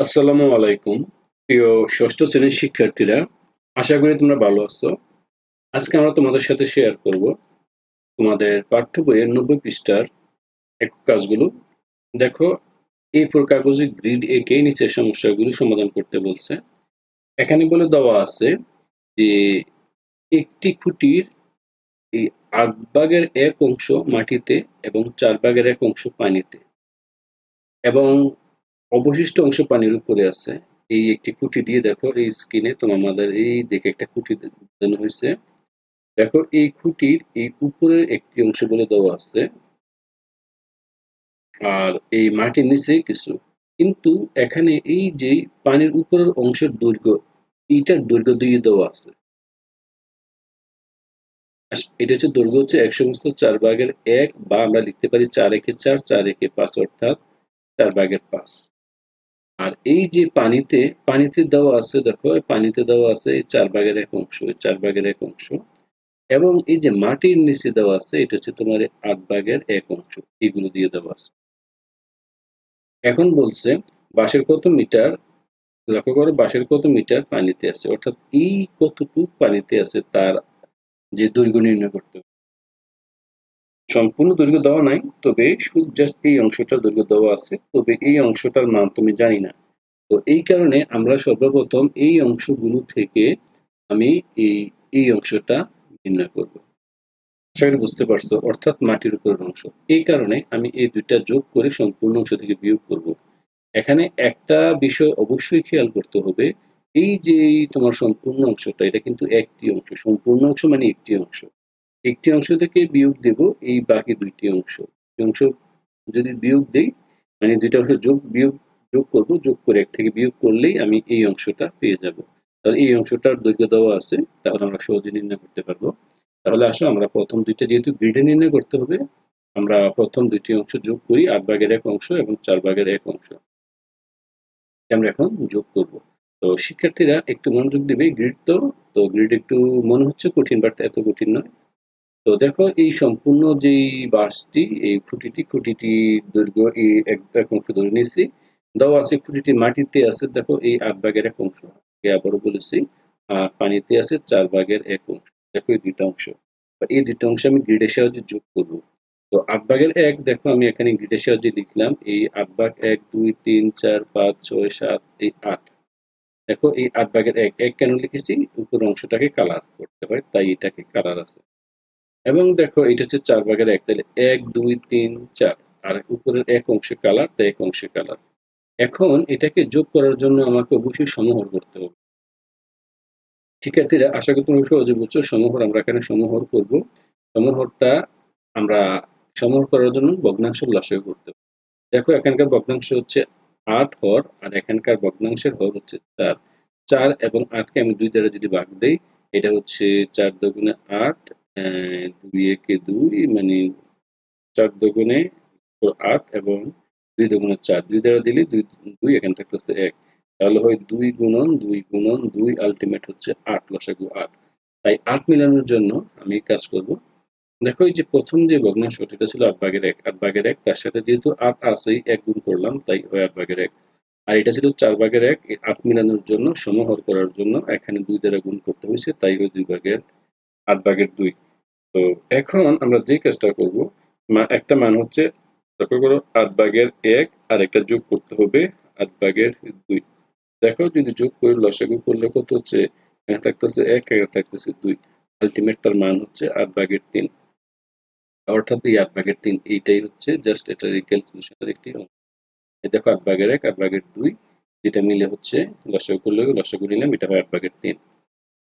আসসালামু আলাইকুম, প্রিয় ষষ্ঠ শ্রেণির শিক্ষার্থীরা। আশা করি তোমরা ভালো আছো। আজকে আমরা তোমাদের সাথে শেয়ার করব তোমাদের পাঠ্য বইয়ের নব্বই পৃষ্ঠার এক কাজগুলো। দেখো, এই ফোর কাগজে গ্রিড এ এঁকে নিচের সমস্যাগুলো সমাধান করতে বলছে। এখানে বলে দেওয়া আছে যে, একটি খুঁটির এই আট ভাগের এক অংশ মাটিতে এবং চার ভাগের এক অংশ পানিতে। এবং অবশিষ্ট অংশ পানির উপরে আছে। এই একটি খুঁটি দিয়ে দেখো, এই স্ক্রিনে তোমার আমাদের এই দেখে একটা খুঁটি দেখানো হয়েছে। দেখো, এই খুঁটির এই উপরের একটি অংশ বলে দেওয়া আছে। আর এই মাটির নিচে কিছু। কিন্তু এখানে এই যে পানির উপরের অংশের দৈর্ঘ্য, এইটার দৈর্ঘ্য দিয়ে দেওয়া আছে। এটা হচ্ছে দৈর্ঘ্য হচ্ছে এক সমস্ত চার ভাগের এক বা আমরা লিখতে পারি চার একে চার চার একে পাঁচ অর্থাৎ চার ভাগের পাঁচ। আর এই যে পানিতে পানিতে দেওয়া আছে, দেখো পানিতে দেওয়া আছে এই চার ভাগের এক অংশ, এই চার ভাগের এক অংশ। এবং এই যে মাটির নিচে দেওয়া আছে, এটা হচ্ছে তোমার আট ভাগের এক অংশ এগুলো দিয়ে দেওয়া আছে। এখন বলছে, বাঁশের কত মিটার? লক্ষ্য করো, বাঁশের কত মিটার পানিতে আছে? অর্থাৎ এই কতটুক পানিতে আছে তার যে দৈর্ঘ্য নির্ণয় করতে সম্পূর্ণ দৈর্ঘ্য দেওয়া নাই, তবে শুধু জাস্ট এই অংশটার দৈর্ঘ্য দেওয়া আছে, তবে এই অংশটার মান তুমি জানি না। তো এই কারণে আমরা সর্বপ্রথম এই অংশগুলো থেকে আমি এই এই অংশটা নির্ণয় করব। করি বুঝতে পারছ, অর্থাৎ মাটির উপরের অংশ। এই কারণে আমি এই দুইটা যোগ করে সম্পূর্ণ অংশ থেকে বিয়োগ করব। এখানে একটা বিষয় অবশ্যই খেয়াল করতে হবে, এই যে তোমার সম্পূর্ণ অংশটা, এটা কিন্তু একটি অংশ, সম্পূর্ণ অংশ মানে একটি অংশ। একটি অংশ থেকে বিয়োগ দেব, এই বাকি দুইটি অংশ। অংশ যদি বিয়োগ দেই মানে দুইটা অংশ যোগ, বিয়োগ, যোগ করব, যোগ করে এক থেকে বিয়োগ করলেই আমি এই অংশটা পেয়ে যাব। তাহলে এই অংশটার দৈর্ঘ্য দেওয়া আছে, তাহলে আমরা সহজে নির্ণয় করতে পারব। তাহলে আসো, আমরা প্রথম দুইটা যেহেতু গ্রিডে নির্ণয় করতে হবে, আমরা প্রথম দুইটি অংশ যোগ করি, আট ভাগের এক অংশ এবং চার ভাগের এক অংশ। আমরা এখন যোগ করব। তো শিক্ষার্থীরা একটু মনোযোগ দিবে গ্রিড তো তো গ্রিড একটু মনে হচ্ছে কঠিন বাট এত কঠিন নয়। তো দেখো, এই সম্পূর্ণ যেই বাসটি, এই খুঁটিটি খুঁটিটি দৈর্ঘ্য এই এক অংশ ধরে নিয়েছি। দেওয়া আছে খুঁটিটি মাটিতে আছে, দেখো, এই আট ভাগের এক অংশ। আবারও বলেছি, আর পানিতে আছে চার ভাগের এক অংশ। দেখো, এই দুইটা অংশ। এই দুইটা অংশ আমি গ্রিডের সাহায্যে যোগ করব। তো আট ভাগের এক, দেখো, আমি এখানে গ্রিডের সাহায্যে লিখলাম, এই আট ভাগ এক, দুই, তিন, চার, পাঁচ, ছয়, সাত, এই আট। দেখো, এই আট ভাগের এক এক কেন লিখেছি? উপর অংশটাকে কালার করতে হয় তাই এটাকে কালার আছে। এবং দেখো, এটা হচ্ছে চার ভাগের এক, তাহলে এক, দুই, তিন, চার। আর উপরের এক অংশে কালার তাই এক অংশে কালার এখন এটাকে যোগ করার জন্য আমাকে অবশ্যই সমহর করতে হবে। শিক্ষার্থীরা আশা করি তুমি সহজে বুঝছ, সমহর আমরা এখানে সমহর করব। সমহরটা আমরা সমহর করার জন্য ভগ্নাংশ লসাগু করতে হবে। দেখো, এখানকার ভগ্নাংশ হচ্ছে আট হর, আর এখানকার ভগ্নাংশের হর হচ্ছে চার। চার এবং আটকে আমি দুই দ্বারা যদি ভাগ দেই, এটা হচ্ছে চার দগুণে আট দুই একে দুই মানে চার দগুণে আট এবং দুই দগুণে চার। দুই দ্বারা দিলে দুই দুই এখানে থাকতেছে এক। তাহলে হয় দুই গুণন দুই গুণন, দুই আলটিমেট হচ্ছে আট, লসাগু আট। তাই আট মিলানোর জন্য আমি কাজ করব। দেখো এই যে প্রথম যে ভগ্নাংশ এটা ছিল আট ভাগের এক। আট ভাগের এক, তার সাথে যেহেতু আট আছেই, এক গুণ করলাম, তাই হয় আট ভাগের এক। আর এটা ছিল চার ভাগের এক আট মিলানোর জন্য, সমহর করার জন্য এখানে দুই দ্বারা গুণ করতে হয়েছে, তাই হয় দুই ভাগের আট ভাগের দুই। তো এখন আমরা যে কাজটা করব একটা মান হচ্ছে, লক্ষ্য করো, আট ভাগের এক আর একটা যোগ করতে হবে আট ভাগের দুই। দেখো, যদি যোগ করে, লসাগু করলে কত হচ্ছে? থাকতেছে এক, এখানে থাকতেছে দুই। আলটিমেট তার মান হচ্ছে আট ভাগের তিন। অর্থাৎ এই আট ভাগের তিন, এইটাই হচ্ছে জাস্ট এটার এই ক্যালকুলেশনের একটি অংশ। দেখো, আট ভাগের এক, আট ভাগের দুই যেটা মিলে হচ্ছে, লসাগু করলে, লসাগু নিলাম, এটা হয় আট ভাগের তিন।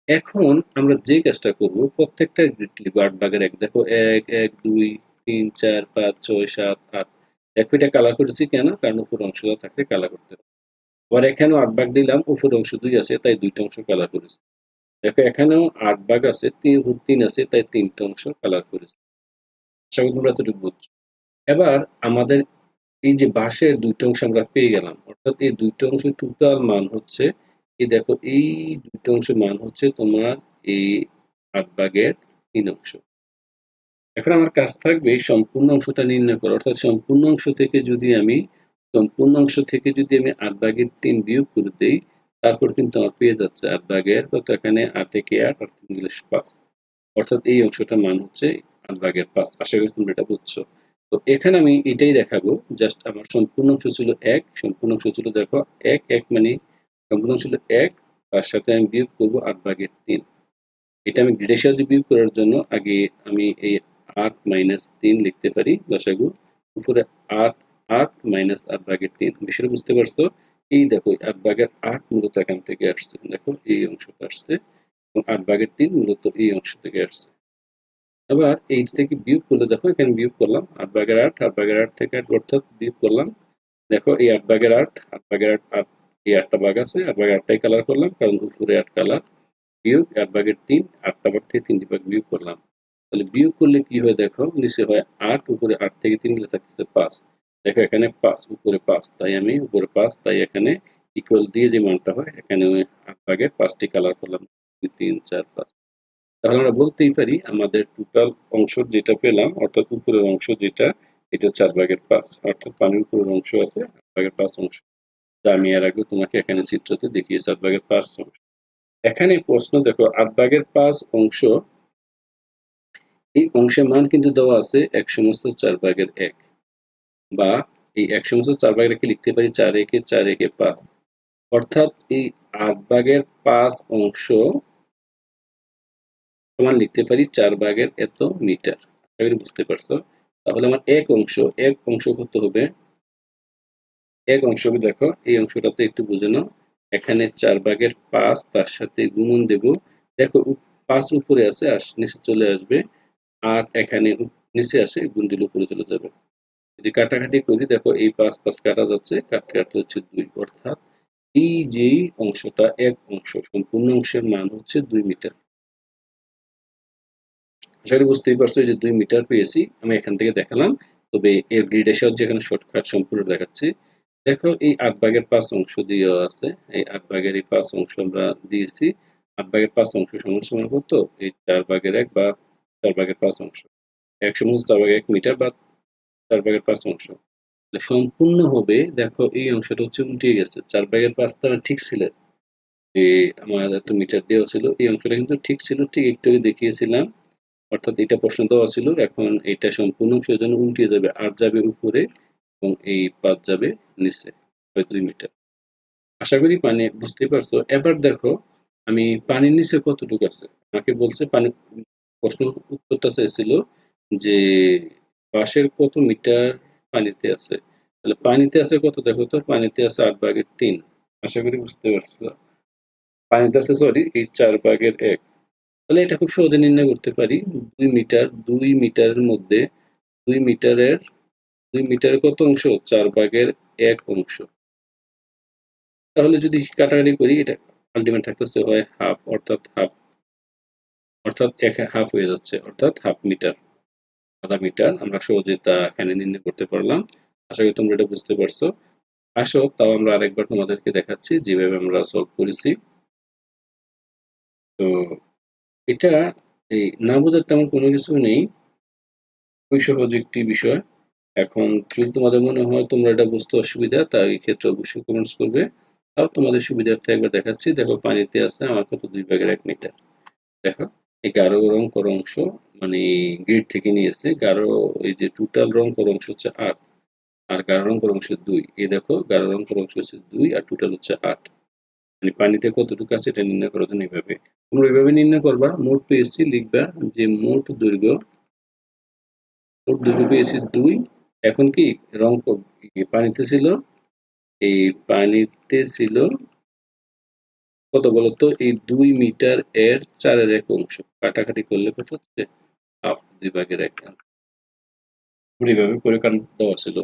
এখন আমরা যে কাজটা করব, প্রত্যেকটা গ্রিড লিখব আট এক, দেখো, এক এক, দুই, তিন, চার, পাঁচ, ছয়, সাত, আট, এক কালার করেছি কেন? কারণ উপর অংশটা থাকলে কালার করতে হবে। আবার এখানেও আট ভাগ দিলাম, উপর অংশ দুই আছে, তাই দুইটা অংশ কালার করেছি। দেখো, এখানেও আট ভাগ আছে, তিন তিন আছে, তাই তিনটা অংশ কালার করেছি। আশা করি তোমরা এতটুকু বুঝছ। এবার আমাদের এই যে বাঁশের দুইটা অংশ আমরা পেয়ে গেলাম, অর্থাৎ এই দুইটা অংশ টোটাল মান হচ্ছে এই দেখো, এই দুইটা অংশ মান হচ্ছে তোমার এই আট তিন অংশ। এখন আমার কাজ থাকবে সম্পূর্ণ অংশটা নির্ণয় করা। অর্থাৎ সম্পূর্ণ অংশ থেকে যদি আমি, সম্পূর্ণ অংশ থেকে যদি আমি আট ভাগের তিন বিয়োগ করে দিই, তারপর কিন্তু আমার পেয়ে যাচ্ছে আট ভাগের, কত? এখানে আট একে আট আর তিন পাঁচ। অর্থাৎ এই অংশটার মান হচ্ছে আট ভাগের পাঁচ। আশা করি তোমরা এটা বুঝছ। তো এখানে আমি এটাই দেখাবো, জাস্ট আমার সম্পূর্ণ অংশ ছিল এক, সম্পূর্ণ অংশ ছিল দেখো, এক এক মানে সম্পূর্ণ ছিল এক, তার সাথে আমি বিয়োগ করব আট ভাগের তিন। এটা আমি গ্রেডের সাহায্যে বিয়োগ করার জন্য আগে আমি এই আট মাইনাস তিন লিখতে পারি দশাগু উপরে আট আট মাইনাস আট ভাগের তিন। বিষয়টা বুঝতে পারছ? এই দেখো আট ভাগের আট মূলত এখান থেকে আসছে। দেখো, এই অংশটা আসছে এবং আট ভাগের তিন মূলত এই অংশ থেকে আসছে। আবার এই থেকে বিয়োগ করলে দেখো, এখানে বিয়োগ করলাম। আট ভাগের আট আট ভাগের আট থেকে আট অর্থাৎ বিয়োগ করলাম। দেখো, এই আট ভাগের আট আট ভাগের আট আট এই আটটা ভাগ আছে, আট ভাগের আটটাই কালার করলাম, কারণ উপরে আট কালার বিয়োগ আট ভাগের তিন, আটটা ভাগ থেকে তিনটি ভাগ বিয়োগ করলাম। তাহলে বিয়োগ করলে কি হয় দেখো, নিচে হয় আট, উপরে আট থেকে তিন গেলে থাকতেছে পাঁচ। দেখো এখানে পাঁচ, উপরে পাঁচ, তাই আমি উপরে পাঁচ, তাই এখানে ইকুয়াল দিয়ে যে মানটা হয়, এখানে ওই আট ভাগের পাঁচটি কালার করলাম। তিন, চার, পাঁচ। তাহলে আমরা বলতেই পারি, আমাদের টোটাল অংশ যেটা পেলাম, অর্থাৎ উপরের অংশ যেটা, এটা চার ভাগের পাঁচ। অর্থাৎ পানির উপরের অংশ আছে, আট ভাগের পাঁচ অংশ। আমি এর আগে তোমাকে এখানে চিত্রতে দেখিয়েছি আট ভাগের পাঁচ অংশ। এখানে প্রশ্ন, দেখো, আট ভাগের পাঁচ অংশ, এই অংশের মান কিন্তু দেওয়া আছে এক সমস্ত চার ভাগের এক, বা এই এক সমস্ত চার ভাগের একে লিখতে পারি চার একে চার একে পাঁচ। অর্থাৎ এই আট ভাগের পাঁচ অংশ সমান লিখতে পারি চার ভাগের এত মিটার। বুঝতে পারছ। তাহলে আমার এক অংশ এক অংশ কত হবে? এক অংশ দেখো, এই অংশটাতে একটু বুঝে নাও। এখানে চার ভাগের পাঁচ, তার সাথে গুণন দেব। দেখো পাঁচ উপরে আছে আর নিচে চলে আসবে। আর এখানে নিচে আসে, গুণ দিলে উপরে চলে যাবে। যদি কাটাকাটি করি, দেখো, এই পাঁচ পাঁচ কাটা যাচ্ছে কাটতে কাটতে হচ্ছে দুই। অর্থাৎ এই যে অংশটা এক অংশ, সম্পূর্ণ অংশের মান হচ্ছে দুই মিটার। আশা করি বুঝতেই পারছ যে দুই মিটার পেয়েছি, আমি এখান থেকে দেখালাম। তবে এর গ্রিডের এখানে শর্টকাট সম্পূর্ণ দেখাচ্ছি। দেখো, এই আট ভাগের পাঁচ অংশ দেওয়া আছে। এই আট ভাগের এই পাঁচ অংশ আমরা দিয়েছি। আট ভাগের পাঁচ অংশ সমান সমান কত? এই চার ভাগের এক বা চার ভাগের পাঁচ অংশ। এক সমান চার ভাগের এক মিটার বা চার ভাগের পাঁচ অংশ। সম্পূর্ণ হবে, দেখো, এই অংশটা হচ্ছে উল্টে গেছে। চার ভাগের পাঁচটা আমার ঠিক ছিল। এই আমার এত মিটার দেওয়া ছিল, এই অংশটা কিন্তু ঠিক ছিল, ঠিক একটু দেখিয়েছিলাম। অর্থাৎ এটা প্রশ্ন দেওয়া ছিল, এখন এটা সম্পূর্ণ অংশের জন্য উল্টে যাবে। আর যাবে উপরে এবং এই পাঁচ যাবে নিচে ওই দুই মিটার আশা করি পানি বুঝতে পারছ। এবার দেখো, আমি পানির নিচে কতটুকু আছে? আমাকে বলছে পানি, প্রশ্ন উত্তরটা চাইছিল যে পাশের কত মিটার পানিতে আছে? তাহলে পানিতে আছে কত? দেখো তো, পানিতে আছে আট ভাগের তিন। আশা করি বুঝতে পারছ। পানিতে আছে সরি এই চার ভাগের এক। তাহলে এটা খুব সহজে নির্ণয় করতে পারি। দুই মিটার দুই মিটারের মধ্যে, দুই মিটারের দুই মিটারের কত অংশ? চার ভাগের এক অংশ। তাহলে যদি কাটাকাটি করি, এটা আলটিমেট থাকতেছে হয় হাফ, অর্থাৎ হাফ, অর্থাৎ এক হাফ হয়ে যাচ্ছে, অর্থাৎ হাফ মিটার। আধা মিটার, আমরা সহজে তা এখানে নির্ণয় করতে পারলাম। আশা করি তোমরা এটা বুঝতে পারছ। আসো, তাও আমরা আরেকবার তোমাদেরকে দেখাচ্ছি যেভাবে আমরা সলভ করেছি। তো এটা, এই না বোঝার তেমন কোনো কিছু নেই। খুবই সহজ একটি বিষয়। এখন যদি তোমাদের মনে হয় তোমরা এটা বুঝতে অসুবিধা তা এই ক্ষেত্রে অবশ্যই কমেন্টস করবে। তাও তোমাদের সুবিধার্থে একবার দেখাচ্ছি, দেখো পানিতে আছে আমার কত দুই ভাগের এক মিটার দেখো, এই গাঢ় রং করা অংশ মানে গ্রিড থেকে নিয়েছে গাঢ়, এই যে টোটাল রং কর অংশ হচ্ছে আট, আর গাঢ় রং করা অংশ দুই। এই দেখো, গাঢ় রং করা অংশ হচ্ছে দুই আর টোটাল হচ্ছে আট। মানে পানিতে কতটুকু আছে এটা নির্ণয় করার জন্য এইভাবে তোমরা এইভাবে নির্ণয় করবা, মোট পেয়েছি লিখবা যে মোট দৈর্ঘ্য মোট দৈর্ঘ্য পেয়েছি দুই এখন কি রং পানিতে ছিল? এই পানিতে ছিল কত বলতো? এই দুই মিটার এর চারের এক অংশ। কাটাকাটি করলে কত হচ্ছে? হাফ দুই ভাগের এক এইভাবে পরিকাঠামো দেওয়া ছিল।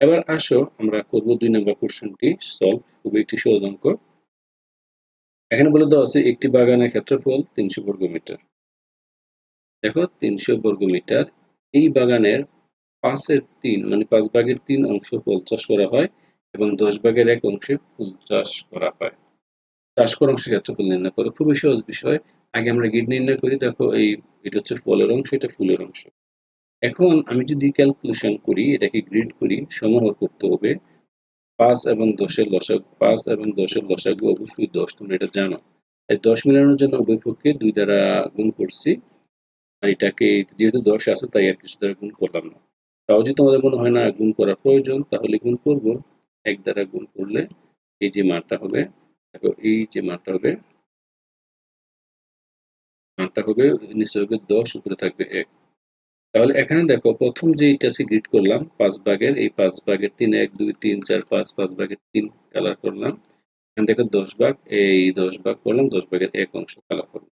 এবার আসো, আমরা করব দুই নম্বর কোশ্চেনটি সলভ। খুবই একটি সহজ অঙ্ক। এখানে বলে দেওয়া আছে, একটি বাগানের ক্ষেত্রফল তিনশো বর্গ মিটার দেখো, তিনশো বর্গ মিটার এই বাগানের পাঁচের তিন মানে পাঁচ ভাগের তিন অংশ ফল চাষ করা হয় এবং দশ ভাগের এক অংশে ফুল চাষ করা হয়। চাষ করা অংশের ক্ষেত্রফল নির্ণয় করো। খুবই সহজ বিষয়। আগে আমরা গিট নির্ণয় করি, দেখো এই এটা হচ্ছে ফলের অংশ, এটা ফুলের অংশ। এখন আমি যদি ক্যালকুলেশন করি, এটাকে গ্রিড করি, সমাহার করতে হবে। পাঁচ এবং দশের লসাগু পাঁচ এবং দশের লসাগু অবশ্যই দশ, তোমরা এটা জানো। এই দশ মিলানোর জন্য উভয় দুই দ্বারা গুণ করছি। আর এটাকে যেহেতু দশ আছে, তাই আর কিছু দ্বারা গুণ করলাম না। তাও যদি তোমাদের মনে হয় না, গুণ করার প্রয়োজন, তাহলে গুণ করব। এক দ্বারা গুণ করলে এই যে মানটা হবে, দেখো, এই যে মানটা হবে মানটা হবে নিচে হবে দশ, উপরে থাকবে এক। তাহলে এখানে দেখো, প্রথম যে এটা গ্রিড করলাম, পাঁচ ভাগের, এই পাঁচ ভাগের তিন, এক, দুই, তিন, চার, পাঁচ পাঁচ ভাগের তিন কালার করলাম। এখান থেকে দশ ভাগ, এই দশ ভাগ করলাম, দশ ভাগের এক অংশ কালার করলাম।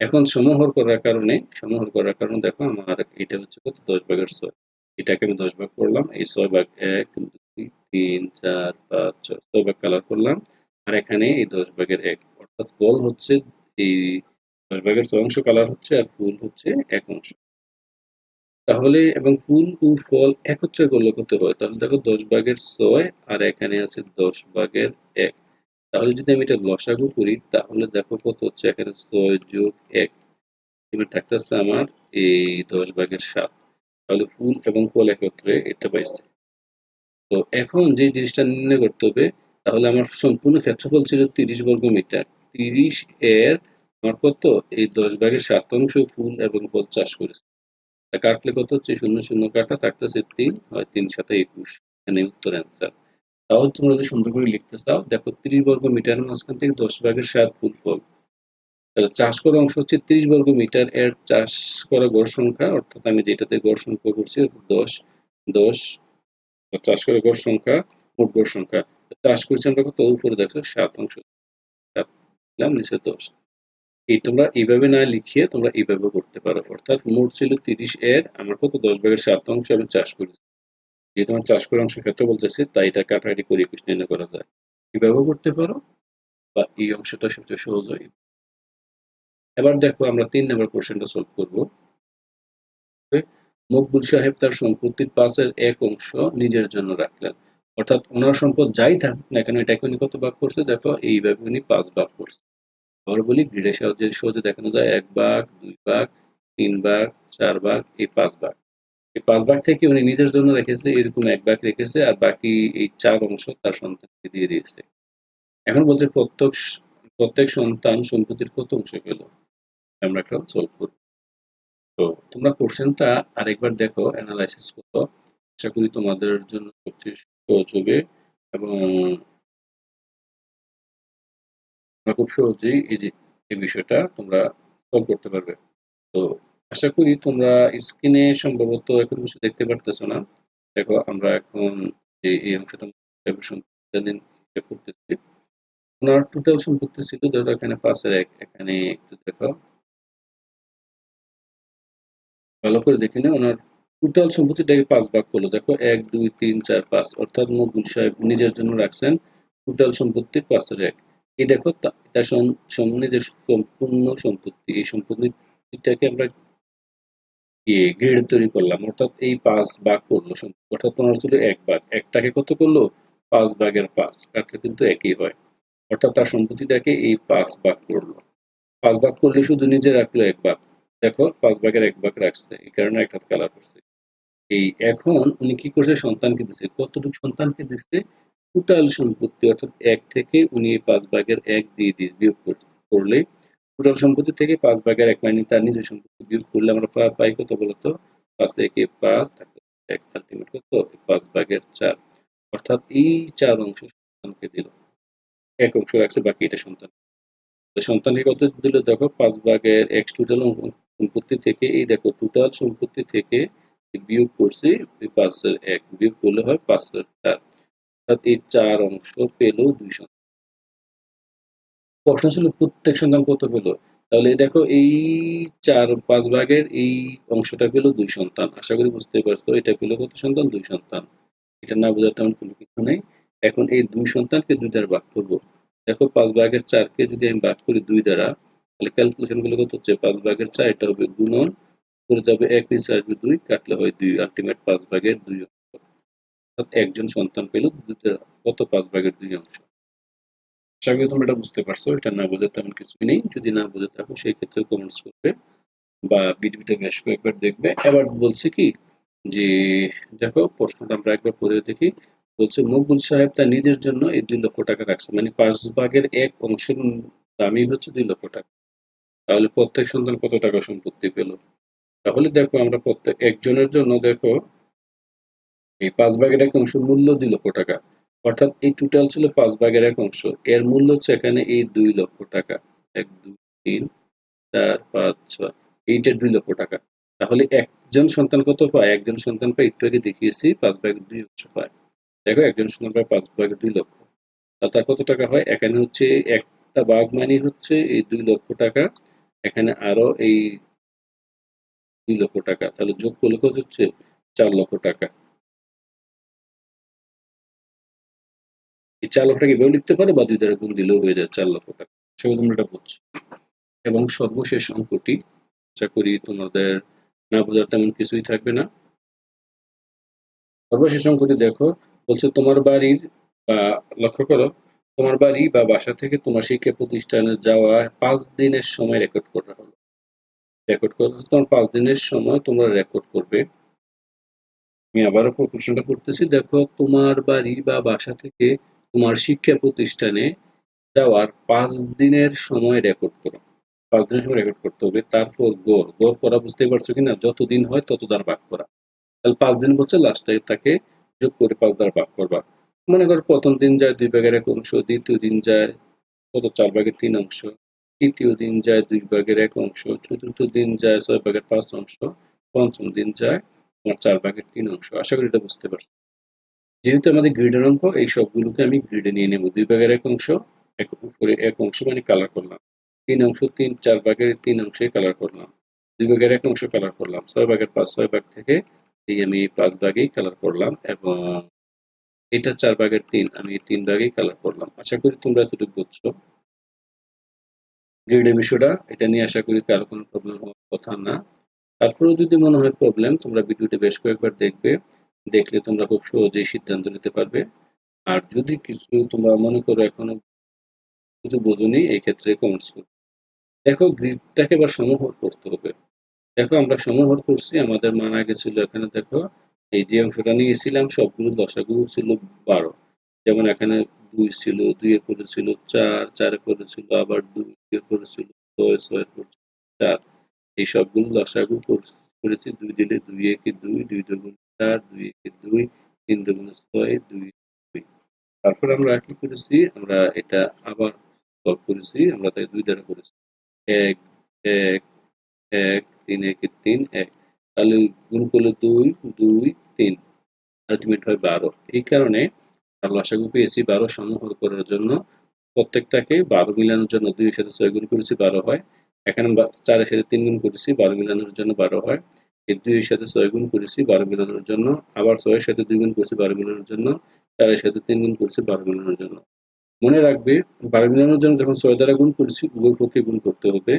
এখন সমহর করার কারণে, সমহর করার কারণে দেখো, আমার এটা হচ্ছে কত? দশ ভাগের ছয়। এটাকে আমি দশ ভাগ করলাম, এই ছয় ভাগ এক, দুই, তিন চার, পাঁচ, ছয় ছয় ভাগ কালার করলাম। আর এখানে এই দশ ভাগের এক, অর্থাৎ ফল হচ্ছে এই দশ ভাগের ছয় অংশ কালার হচ্ছে আর ফুল হচ্ছে এক অংশ। তাহলে এবং ফুল ও ফল একত্রে করলে করতে হয়, তাহলে দেখো দশ ভাগের ছয় আর এখানে আছে দশ ভাগের এক। তাহলে যদি আমি এটা লসাগু করি, তাহলে দেখো কত হচ্ছে? এখানে ছয় যোগ এক। এবার থাকতেছে আমার এই দশ ভাগের সাত। তাহলে ফুল এবং ফল একত্রে এটা পাইছে। তো এখন যে জিনিসটা নির্ণয় করতে হবে, তাহলে আমার সম্পূর্ণ ক্ষেত্রফল ছিল তিরিশ বর্গ মিটার। তিরিশ এর আমার কত? এই দশ ভাগের সাত অংশ ফুল এবং ফল চাষ করেছে। কাটলে কত হচ্ছে? শূন্য শূন্য কাটা থাকতেছে তিন, হয় তিন সাথে একুশ। এখানে উত্তর অ্যান্সার তাহলে তোমরা যদি সুন্দর করে লিখতে চাও, দেখো তিরিশ বর্গ মিটারের মাঝখান থেকে দশ ভাগের সাত ফুল ফল। তাহলে চাষ করা অংশ হচ্ছে তিরিশ বর্গ মিটার, এর চাষ করা গড় সংখ্যা, অর্থাৎ আমি যেটাতে গড় সংখ্যা করছি দশ দশ চাষ করা গড় সংখ্যা, মোট গড় সংখ্যা। চাষ করছি আমরা কত? উপরে দেখছ সাত অংশ। নিচে দশ। এই তোমরা এইভাবে না লিখিয়ে তোমরা এইভাবে করতে পারো। অর্থাৎ মোট ছিল তিরিশ এর, আমার কত? দশ ভাগের সাত অংশ আমি চাষ করেছি। যেহেতু আমার চাষ করার অংশ ক্ষেত্রে বলতেছি, তাই এটা কাটাকাটি করে একুশ নির্ণয় করা যায়। এইভাবে করতে পারো? বা এই অংশটা সবচেয়ে সহজ হয়। এবার দেখো আমরা তিন নম্বর কোশ্চেনটা সলভ করব। মকবুল সাহেব তার সম্পত্তির পাশের এক অংশ নিজের জন্য রাখলেন। অর্থাৎ ওনার সম্পদ যাই থাকুক না কেন এটাকে উনি কত ভাগ করছে? দেখো, এইভাবে উনি পাঁচ ভাগ করছে। আবার বলি গ্রিডের সাহায্যে সহজে দেখানো যায়, এক ভাগ, দুই ভাগ, তিন ভাগ, চার ভাগ, এই পাঁচ ভাগ। এই পাঁচ ভাগ থেকে উনি নিজের জন্য রেখেছে, এরকম এক ভাগ রেখেছে, আর বাকি এই চার অংশ তার সন্তানকে দিয়ে দিয়েছে। এখন বলছে প্রত্যেক প্রত্যেক সন্তান সম্পত্তির কত অংশ পেল? আমরা একটা সলভ করব তো তোমরা কোশ্চেনটা আরেকবার দেখো অ্যানালাইসিস করো। আশা করি তোমাদের জন্য সবচেয়ে সহজ হবে এবং খুব সহজেই এই যে, এই বিষয়টা তোমরা সলভ করতে পারবে। তো আশা করি তোমরা স্ক্রিনে সম্ভবত এখন কিছু দেখতে পারতেছো না। দেখো, আমরা এখন এই অংশটা করতেছি ওনার টোটাল সম্পত্তি ছিল ধরো এখানে পাঁচের এক, এখানে একটু দেখো। ভালো করে দেখে নে ওনার টোটাল সম্পত্তিটাকে পাঁচ ভাগ করল। দেখো, এক, দুই, তিন, চার, পাঁচ, অর্থাৎ মকবুল সাহেব নিজের জন্য রাখছেন টোটাল সম্পত্তির পাঁচের এক। এই দেখো এটা সামনে যে সম্পূর্ণ সম্পত্তি, এই সম্পত্তিটাকে আমরা ইয়ে গ্রেড তৈরি করলাম, অর্থাৎ এই পাঁচ ভাগ করল অর্থাৎ তোমার ছিল এক ভাগ। একটাকে কত করল? পাঁচ ভাগের পাঁচ কাটলে কিন্তু একই হয়। অর্থাৎ তার সম্পত্তিটাকে এই পাঁচ ভাগ করল। পাঁচ ভাগ করলে শুধু নিজে রাখল এক ভাগ। দেখো, পাঁচ ভাগের এক ভাগ রাখছে, এই কারণে একটা কালার করছে। এই এখন উনি কি করছে? সন্তানকে দিচ্ছে কতটুকু সন্তানকে দিচ্ছে টোটাল সম্পত্তি, অর্থাৎ এক থেকে উনি পাঁচ ভাগের এক দিয়ে দিয়ে বিয়োগ করলে টোটাল সম্পত্তি থেকে পাঁচ ভাগের এক মাইনে তার নিজের সম্পত্তি বিয়োগ করলে আমরা পাই কত বলতো? পাঁচ একে পাঁচ এক আলটিমেট কত? পাঁচ ভাগের চার। অর্থাৎ এই চার অংশ সন্তানকে দিল। এক অংশ রাখছে, বাকি এটা সন্তান। সন্তানের কত দিল দেখো, পাঁচ ভাগের এক টোটাল সম্পত্তি থেকে এই দেখো টোটাল সম্পত্তি থেকে বিয়োগ করছি পাঁচের এক বিয়োগ করলে হয় পাঁচের চার। অর্থাৎ এই চার অংশ পেল দুই সন্তান। প্রশ্ন ছিল প্রত্যেক সন্তান কত পেল? তাহলে দেখো, এই চার, পাঁচ ভাগের এই অংশটা পেল দুই সন্তান। আশা করি বুঝতে পারছ, এটা পেল কত সন্তান? দুই সন্তান। এটা না বোঝার তেমন কোনো কিছু নেই। এখন এই দুই সন্তানকে দুই দ্বারা ভাগ করব। দেখো, পাঁচ ভাগের চারকে যদি আমি ভাগ করি দুই দ্বারা, তাহলে ক্যালকুলেশনগুলো কত হচ্ছে? পাঁচ ভাগের চার, এটা হবে গুণন করে যাবে এক, নিচে আসবে দুই, কাটলে হয় দুই আলটিমেট পাঁচ ভাগের দুই অংশ। একজন সন্তান পেল কত পাঁচ ভাগের দুই অংশ? আশা তোমরা এটা বুঝতে পারছ, এটা না বোঝার তেমন কিছুই নেই। যদি না বুঝে থাকো, সেই ক্ষেত্রে কমেন্টস করবে বা ভিডিওটা বেশ কয়েকবার দেখবে। এবার বলছি কি, যে দেখো, প্রশ্নটা আমরা একবার পড়ে দেখি। বলছে মকবুল সাহেব তার নিজের জন্য এই দুই লক্ষ টাকা রাখছে। মানে পাঁচ ভাগের এক অংশের দামই হচ্ছে দুই লক্ষ টাকা। তাহলে প্রত্যেক সন্তান কত টাকা সম্পত্তি পেল? তাহলে দেখো আমরা প্রত্যেক একজনের জন্য দেখো, এই পাঁচ ভাগের এক অংশ মূল্য দুই লক্ষ টাকা। অর্থাৎ এই টোটাল ছিল পাঁচ ভাগের এক অংশ। এর মূল্য হচ্ছে এখানে এই দুই লক্ষ টাকা। এক, দুই, তিন, চার, পাঁচ, ছয়, এইটা দুই লক্ষ টাকা। তাহলে একজন সন্তান কত পায়? একজন সন্তান পায় একটু আগে দেখিয়েছি, পাঁচ ভাগের দুই অংশ পায়। দেখো, একজন পায় পাঁচ ভাগের দুই লক্ষ। তার কত টাকা হয়? এখানে হচ্ছে একটা বাঘ মানে হচ্ছে এই দুই লক্ষ টাকা। এখানে আরও এই দুই লক্ষ টাকা। তাহলে যোগ করলে কত হচ্ছে? চার লক্ষ টাকা। এই চার লক্ষ টাকা এভাবে লিখতে পারে বা দুই দ্বারা গুণ দিলেও হয়ে যায় চার লক্ষ টাকা। সেগুলো তোমরা এটা বুঝছ এবং সর্বশেষ অঙ্কটি, আশা করি তোমাদের না বোঝার তেমন কিছুই থাকবে না। সর্বশেষ অঙ্কটি দেখো বলছে, তোমার বাড়ির বা লক্ষ্য করো, তোমার বাড়ি বা বাসা থেকে তোমার শিক্ষা প্রতিষ্ঠানে যাওয়া পাঁচ দিনের সময় রেকর্ড করা হলো। রেকর্ড করতে তোমার পাঁচ দিনের সময় তোমরা রেকর্ড করবে। আমি আবারও প্রশ্নটা করতেছি, দেখো, তোমার বাড়ি বা বাসা থেকে তোমার শিক্ষা প্রতিষ্ঠানে যাওয়ার পাঁচ দিনের সময় রেকর্ড করো। পাঁচ দিনের সময় রেকর্ড করতে হবে, তারপর গড়। গড় করা বুঝতে পারছ কিনা? যত দিন হয় তত দ্বার ভাগ করা। তাহলে পাঁচ দিন বলছে, লাস্টে তাকে যোগ করে পাঁচ দ্বার ভাগ করবা। মনে করো প্রথম দিন যায় দুই ভাগের এক অংশ, দ্বিতীয় দিন যায় কত? চার ভাগের তিন অংশ। তৃতীয় দিন যায় দুই ভাগের এক অংশ। চতুর্থ দিন যায় ছয় ভাগের পাঁচ অংশ। পঞ্চম দিন যায় তোমার চার ভাগের তিন অংশ। আশা করি এটা বুঝতে পারছ। যেহেতু আমাদের গ্রিডের অঙ্ক, এই সবগুলোকে আমি গ্রিডে নিয়ে নেব। দুই ভাগের এক অংশ, এক উপরে এক অংশ মানে কালার করলাম। তিন অংশ, তিন, চার ভাগের তিন অংশে কালার করলাম। দুই ভাগের এক অংশ কালার করলাম। ছয় ভাগের পাঁচ, ছয় ভাগ থেকে এই আমি পাঁচ ভাগেই কালার করলাম এবং এটা চার ভাগের তিন, আমি তিন ভাগেই কালার করলাম। আশা করি তোমরা এতটুকু বুঝছ। গ্রিডের বিষয়টা এটা নিয়ে আশা করি কারও কোনো প্রবলেম হওয়ার কথা না। তারপরেও যদি মনে হয় প্রবলেম তোমরা ভিডিওটি বেশ কয়েকবার দেখবে। দেখলে তোমরা খুব সহজেই সিদ্ধান্ত নিতে পারবে। আর যদি কিছু তোমরা মনে করো এখনও কিছু বোঝনি, এই ক্ষেত্রে কমেন্টস করবে দেখো গ্রিডটাকে এবার সমহর করতে হবে। দেখো, আমরা সমহর করছি, আমাদের মানা গেছিল এখানে, দেখো, এই যে অংশটা নিয়েছিলাম, সবগুলো দশাগুলো ছিল বারো। যেমন এখানে দুই ছিল, দুইয়ের পরে ছিল চার, চারের পরে ছিল আবার দুই এর পরে ছিল ছয়, ছয়ের পরে চার। এই সবগুলো দশাগু করেছি, দুই দিলে দুই একে দুই দুই দুগুণ চার, দুই একে দুই, তিন দুগুণ ছয়, দুই দুই। তারপর আমরা কি করেছি, আমরা এটা আবার করেছি, আমরা তাই দুই দ্বারা করেছি। এক এক এক তিন, একে তিন, এক। তাহলে গুণ দুই দুই, তিন। আলটিমেট হয় বারো। এই কারণে লসাগু পেয়েছি বারো সমহর করার জন্য। প্রত্যেকটাকে বারো মিলানোর জন্য দুইয়ের সাথে ছয় গুণ করেছি, বারো হয়। এখানে চারের সাথে তিন গুণ করেছি, বারো মিলানোর জন্য বারো হয়। এই দুইয়ের সাথে ছয় গুণ করেছি, বারো মিলানোর জন্য। আবার ছয়ের সাথে দুই গুণ করেছি, বারো মিলানোর জন্য। চারের সাথে তিন গুণ করেছি, বারো মিলানোর জন্য। মনে রাখবে, বারো মিলানোর জন্য যখন ছয় দ্বারা গুণ করেছি, উভয় পক্ষে গুণ করতে হবে।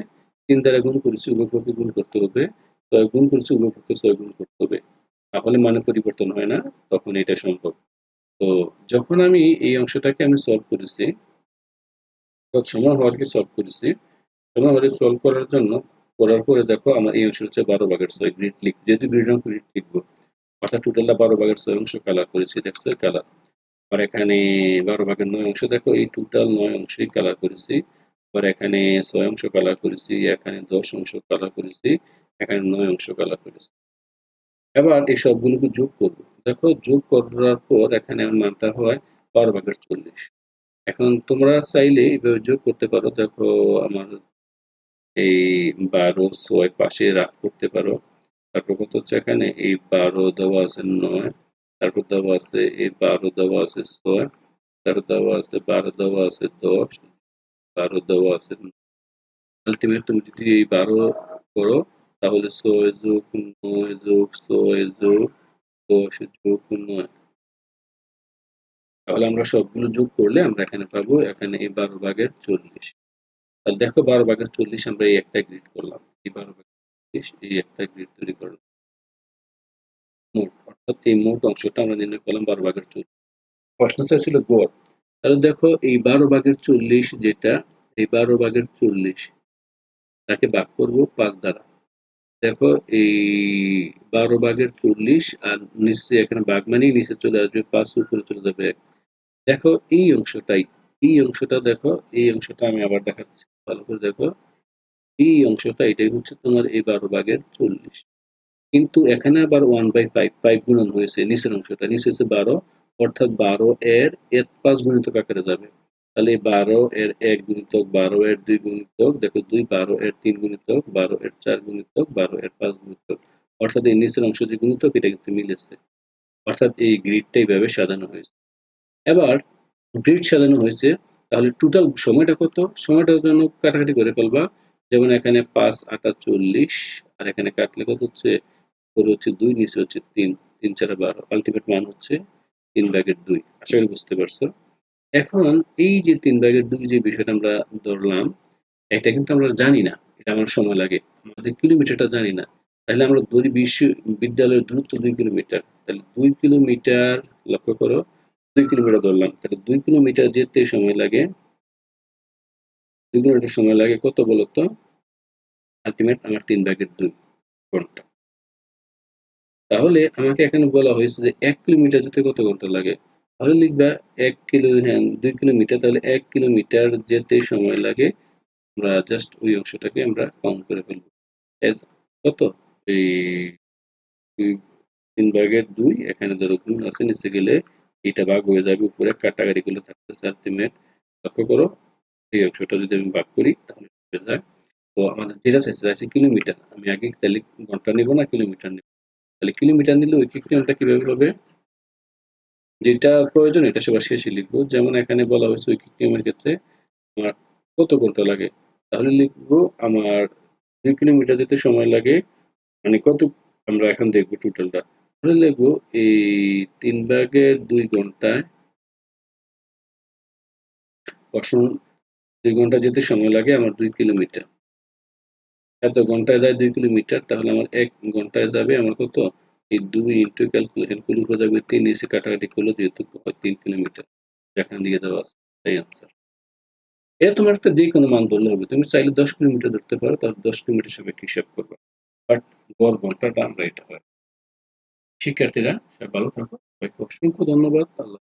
তিন দ্বারা গুণ করেছি, উভয় পক্ষে গুণ করতে হবে। ছয় গুণ করেছি, উভয় পক্ষে ছয় গুণ করতে হবে। তাহলে মানে পরিবর্তন হয় না, তখন এটা সম্ভব। তো যখন আমি এই অংশটাকে আমি সলভ করেছি সময় হওয়ারকে সলভ করেছি, সময় হওয়ারে সলভ করার জন্য, করার পরে দেখো আমার এই অংশ হচ্ছে বারো ভাগের ছয় গ্রিড লিখ যেহেতু গ্রিড অংশ গ্রিড লিখব, অর্থাৎ টোটালটা বারো ভাগের ছয় অংশ কালার করেছি, দেখছ কালার আর এখানে বারো ভাগের নয় অংশ, দেখো এই টোটাল নয় অংশই কালার করেছি। আবার এখানে ছয় অংশ কালার করেছি, এখানে দশ অংশ কালার করেছি, এখানে নয় অংশ কালার করেছি। এবার এই সবগুলোকে যোগ করব। দেখো, যোগ করার পর এখানে মানটা হয় বারো ভাগের চল্লিশ। এখন তোমরা চাইলে এইভাবে যোগ করতে পারো। দেখো, আমার এই বারো ছয় পাশে রাফ করতে পারো। তারপর কত হচ্ছে এখানে? এই বারো দেওয়া আছে নয়, তারপর দেওয়া আছে, এই বারো দেওয়া আছে ছয়, তারপর দেওয়া আছে বারো, দেওয়া আছে দশ বারো দেওয়া আছে। আলটিমেট তুমি যদি এই বারো করো, তাহলে ছয় যোগ নয় যোগ ছয় যোগ দশ যোগ নয়। তাহলে আমরা সবগুলো যোগ করলে আমরা এখানে পাবো, এখানে এই বারো ভাগের চল্লিশ। তাহলে দেখো বারো ভাগের চল্লিশ আমরা এই একটা গ্রিড করলাম। এই বারো ভাগের চল্লিশ, এই একটা গ্রিড তৈরি করলাম। মোট, অর্থাৎ এই মোট অংশটা আমরা নির্ণয় করলাম বারো ভাগের চল্লিশ। প্রশ্ন চাইছিল গড়। তাহলে দেখো এই বারো ভাগের চল্লিশ যেটা, এই বারো ভাগের চল্লিশ, তাকে ভাগ করব পাঁচ দ্বারা। দেখো এই বারো ভাগের চল্লিশ আর নিচে এখানে বাঘ মানেই নিচে চলে আসবে পাঁচ, উপরে চলে যাবে দেখো এই অংশটাই, এই অংশটা দেখো, এই অংশটা আমি আবার দেখাচ্ছি, ভালো করে দেখো। এই অংশটা, এটাই হচ্ছে তোমার এই বারো ভাগের চল্লিশ। কিন্তু এখানে আবার ওয়ান বাই ফাইভ ফাইভ গুণন হয়েছে, নিচের অংশটা, নিচে হচ্ছে বারো অর্থাৎ বারো এর এর পাঁচ গুণিতক আকারে যাবে। তাহলে বারো এর এক গুণিতক, বারো এর দুই গুণিতক, দেখো দুই, বারো এর তিন গুণিতক, বারো এর চার গুণিতক, বারো এর পাঁচ গুণিতক। অর্থাৎ এই নিচের অংশ যে গুণিতক, এটা কিন্তু মিলেছে। অর্থাৎ এই গ্রিডটা এইভাবে সাজানো হয়েছে। এবার গ্রিড সাজানো হয়েছে, তাহলে টোটাল সময়টা কত? সময়টার জন্য কাটাকাটি করে ফেলবা। যেমন এখানে পাঁচ, আটা চল্লিশ, আর এখানে কাটলে কত হচ্ছে? উপরে হচ্ছে দুই, নিচে হচ্ছে তিন তিন, চারে বারো। আলটিমেট মান হচ্ছে তিন ভাগের দুই। আশা করি বুঝতে পারছ? এখন এই যে তিন ভাগের দুই যে বিষয়টা আমরা ধরলাম, এটা কিন্তু আমরা জানি না। এটা আমার সময় লাগে। আমাদের কিলোমিটারটা জানি না। তাহলে আমরা দুই বিশ্ব বিদ্যালয়ের দূরত্ব দুই কিলোমিটার। তাহলে দুই কিলোমিটার লক্ষ্য করো, দুই কিলোমিটার ধরলাম। তাহলে দুই কিলোমিটার যেতে সময় লাগে, দুই কিলোমিটার সময় লাগে কত বলতো? আলটিমেট আমার তিন ভাগের দুই ঘণ্টা। তাহলে আমাকে এখানে বলা হয়েছে যে এক কিলোমিটার যেতে কত ঘণ্টা লাগে? তাহলে লিখবা এক কিলো হ্যাঁ দুই কিলোমিটার, তাহলে এক কিলোমিটার যেতে সময় লাগে। আমরা জাস্ট ওই অংশটাকে আমরা কাউন্ট করে ফেলব। কত? এই তিন ভাগের দুই, এখানে ধরো গুণ আছে, নিচে গেলে এইটা ভাগ হয়ে যাবে, উপরে কাটাকাটি গুলো থাকতেছে আলটিমেট লক্ষ্য করো, এই অংশটা যদি আমি ভাগ করি, তাহলে যায়। তো আমাদের যেটা চাইছে কিলোমিটার। আমি আগে তাহলে ঘণ্টা নেব না, কিলোমিটার নেব। তাহলে কিলোমিটার নিলে ওই কিলোমিটার কীভাবে হবে? যেটা প্রয়োজন, এটা সবার শেষে লিখব। যেমন এখানে বলা হয়েছে ওই কিলোমিটার ক্ষেত্রে আমার কত ঘণ্টা লাগে? তাহলে লিখব আমার দুই কিলোমিটার যেতে সময় লাগে মানে কত আমরা এখন দেখব টোটালটা তাহলে লিখব এই তিন ভাগের দুই ঘন্টায় অসম দুই ঘণ্টা যেতে সময় লাগে আমার দুই কিলোমিটার। এত ঘন্টায় যায় দুই কিলোমিটার, তাহলে আমার এক ঘন্টায় যাবে আমার কত? এই দুই ইন্টু ক্যালকুলেশন করলে উপরে যাবে তিন এসে কাটাকাটি করলে, যেহেতু তিন কিলোমিটার। এখান দিকে দেওয়া আছে, তাই আনসার এটা তোমার একটা যে কোনো মান ধরলে হবে। তুমি চাইলে দশ কিলোমিটার ধরতে পারো, তাহলে দশ কিলোমিটার সাপেক্ষে হিসাব করবে। বাট গড় ঘন্টাটা আমরা এটা হয়। শিক্ষার্থীরা, সবাই ভালো থাকো। অসংখ্য ধন্যবাদ। আল্লাহ